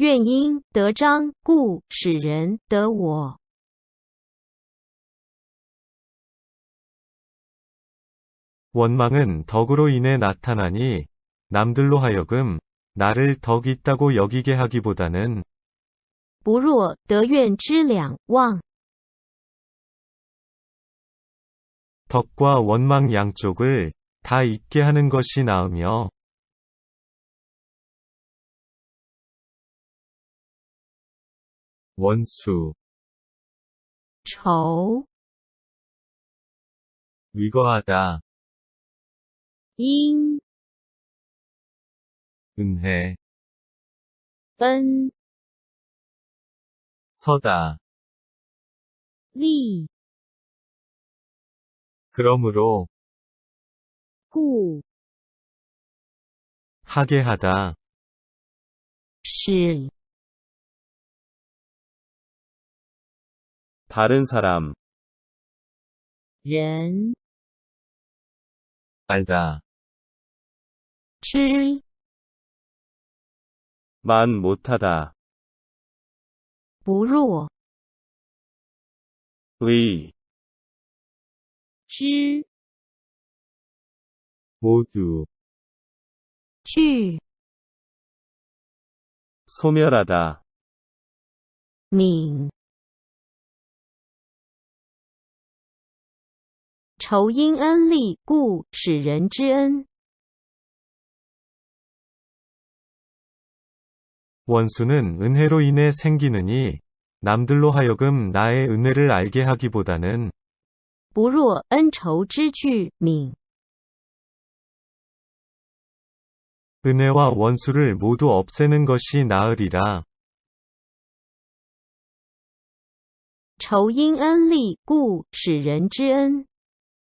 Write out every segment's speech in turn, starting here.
愿因得彰故使人得我。 원망은 덕으로 인해 나타나니 남들로 하여금 나를 덕 있다고 여기게 하기보다는 不若得愿之两忘。 덕과 원망 양쪽을 다 있게 하는 것이 나으며 원수 丑 위거하다 잉 은혜 은 서다 리 그러므로 꾸 하게 하다 실 다른 사람, 人 알다. 知 만 못하다. 不若 의, 知 모두, 据 소멸하다. 泯。 仇因恩利故使人之恩。 원수는 은혜로 인해 생기느니 남들로 하여금 나의 은혜를 알게 하기보다는 不若恩仇之具泯。 은혜와 원수를 모두 없애는 것이 나으리라. 仇因恩利故使人之恩，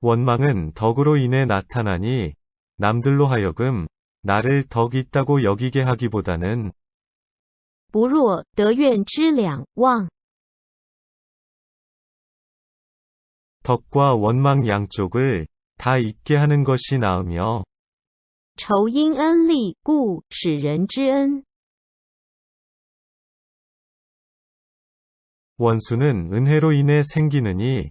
원망은 덕으로 인해 나타나니 남들로 하여금 나를 덕 있다고 여기게 하기보다는 不若得愿之两忘。 덕과 원망 양쪽을 다 있게 하는 것이 나으며 仇因恩利故使人之恩， 원수는 은혜로 인해 생기느니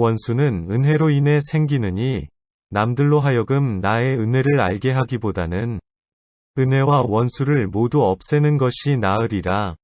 원수는 은혜로 인해 생기느니 남들로 하여금 나의 은혜를 알게 하기보다는 은혜와 원수를 모두 없애는 것이 나으리라.